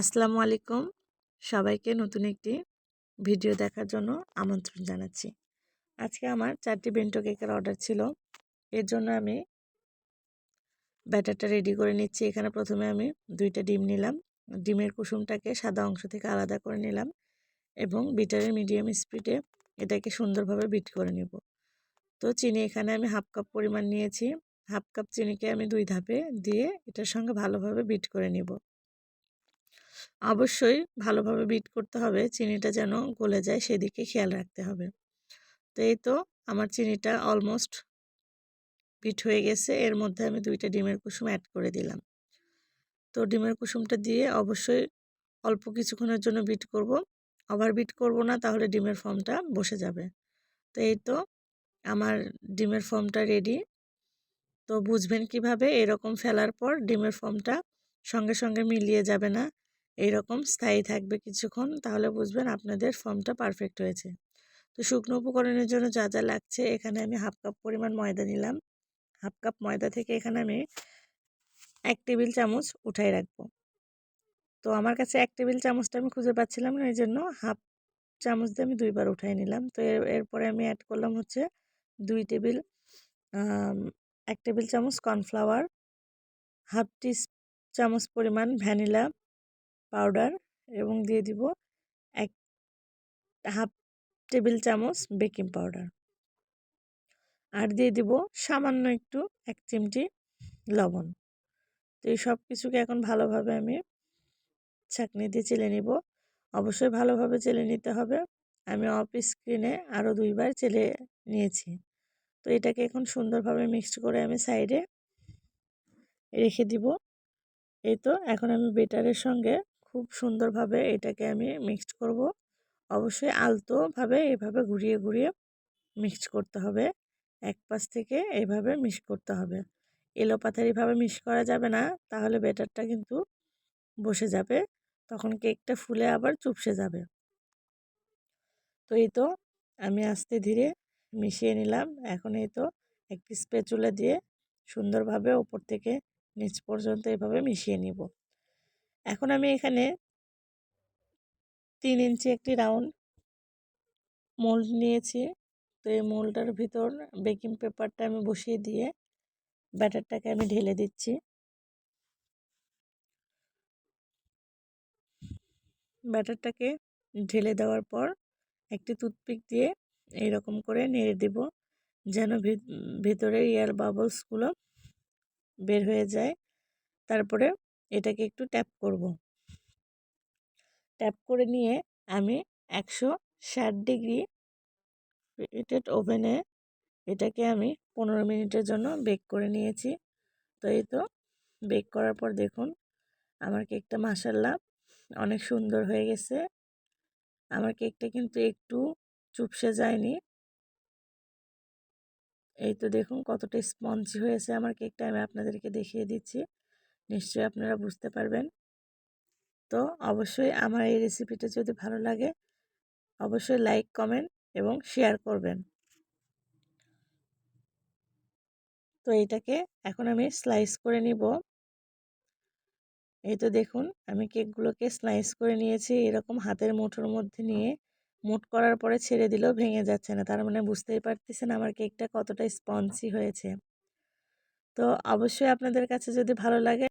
আসসালামু আলাইকুম। সবাইকে নতুন একটি ভিডিও দেখার জন্য আমন্ত্রণ জানাচ্ছি। আজকে আমার চারটি বেন্টো কেকের অর্ডার ছিল। এর জন্য আমি ব্যাটারটা রেডি করে নিচ্ছি। এখানে প্রথমে আমি দুইটা ডিম নিলাম। ডিমের কুসুমটাকে সাদা অংশ থেকে আলাদা করে নিলাম এবং বিটারের মিডিয়াম স্পিডে এটাকে সুন্দরভাবে বিট করে নিব। তো চিনি এখানে আমি হাফ কাপ পরিমাণ নিয়েছি। হাফ কাপ চিনিকে আমি দুই ধাপে দিয়ে এটার সঙ্গে ভালোভাবে বিট করে নিব। অবশ্যই ভালোভাবে বিট করতে হবে। চিনিটা যেন গলে যায় সেদিকে খেয়াল রাখতে হবে। তো এই তো আমার চিনিটা অলমোস্ট বিট হয়ে গেছে। এর মধ্যে আমি দুইটা ডিমের কুসুম অ্যাড করে দিলাম। তো ডিমের কুসুমটা দিয়ে অবশ্যই অল্প কিছুক্ষণের জন্য বিট করব। আবার বিট করব না তাহলে ডিমের ফর্মটা বসে যাবে। তো এই তো আমার ডিমের ফর্মটা রেডি তো বুঝবেন কীভাবে? এরকম ফেলার পর ডিমের ফর্মটা সঙ্গে সঙ্গে মিলিয়ে যাবে না। এইরকম স্থায়ী থাকবে কিছুক্ষণ, তাহলে বুঝবেন আপনাদের ফর্মটা পারফেক্ট হয়েছে। তো শুকনো উপকরণের জন্য যা যা লাগছে, এখানে আমি হাফ কাপ পরিমাণ ময়দা নিলাম। হাফ কাপ ময়দা থেকে এখানে আমি এক টেবিল চামচ উঠাই রাখব। তো আমার কাছে এক টেবিল চামচটা আমি খুঁজে পাচ্ছিলাম না এই জন্য হাফ চামচ দিয়ে আমি দুইবার উঠাই নিলাম। তো এরপরে আমি অ্যাড করলাম হচ্ছে দুই টেবিল এক টেবিল চামচ কর্নফ্লাওয়ার হাফ টি চামচ পরিমাণ ভ্যানিলা পাউডার এবং দিয়ে দিব এক হাফ টেবিল চামচ বেকিং পাউডার আর দিয়ে দিব সামান্য একটু এক চিমটি লবণ। তো এই সব কিছুকে এখন ভালোভাবে আমি ছাঁকনি দিয়ে চেলে নিব। অবশ্যই ভালোভাবে চেলে নিতে হবে। আমি অফ স্ক্রিনে আরও দুইবার চেলে নিয়েছি। তো এটাকে এখন সুন্দরভাবে মিক্সড করে আমি সাইডে রেখে দিব। এই তো, এখন আমি বেটারের সঙ্গে খুব সুন্দরভাবে এটাকে আমি মিক্সড করব। অবশ্যই আলতোভাবে এভাবে ঘুরিয়ে ঘুরিয়ে মিক্সড করতে হবে। এক পাশ থেকে এইভাবে মিক্স করতে হবে। এলোপাথারিভাবে মিক্স করা যাবে না, তাহলে বেটারটা কিন্তু বসে যাবে, তখন কেকটা ফুলে আবার চুপসে যাবে। তো এই তো আমি আস্তে ধীরে মিশিয়ে নিলাম। এখন এই তো একটি স্পেচুলা দিয়ে সুন্দরভাবে ওপর থেকে নিচ পর্যন্ত এভাবে মিশিয়ে নিব। এখন আমি এখানে তিন ইঞ্চি একটি রাউন্ড মোল্ড নিয়েছি। তো এই মোল্ডটার ভিতর বেকিং পেপারটা আমি বসিয়ে দিয়ে ব্যাটারটাকে আমি ঢেলে দিচ্ছি। ব্যাটারটাকে ঢেলে দেওয়ার পর একটি টুথপিক দিয়ে এইরকম করে নেড়ে দেব যেন ভিতরে এয়ার বাবলসগুলো বের হয়ে যায়। তারপরে এটাকে একটু ট্যাপ করব। ট্যাপ করে নিয়ে আমি একশো ষাট ডিগ্রি হিটেড ওভেনে এটাকে আমি পনেরো মিনিটের জন্য বেক করে নিয়েছি। তো এই তো বেক করার পর দেখুন, আমার কেকটা মাসাল্লা অনেক সুন্দর হয়ে গেছে। আমার কেকটা কিন্তু একটু চুপসে যায়নি। এই তো দেখুন কতটা স্পঞ্জি হয়েছে আমার কেকটা আমি আপনাদেরকে দেখিয়ে দিচ্ছি। নিশ্চয়ই আপনারা বুঝতে পারবেন। তো অবশ্যই আমার এই রেসিপিটা যদি ভালো লাগে, অবশ্যই লাইক কমেন্ট এবং শেয়ার করবেন। তো এটাকে এখন আমি স্লাইস করে নিব। এই তো দেখুন, আমি কেকগুলোকে স্লাইস করে নিয়েছি। এরকম হাতের মুঠোর মধ্যে নিয়ে মুট করার পরে ছেড়ে দিলেও ভেঙে যাচ্ছে না। তার মানে বুঝতেই পারতেছেন আমার কেকটা কতটা স্পঞ্জি হয়েছে। তো অবশ্যই আপনাদের কাছে যদি ভালো লাগে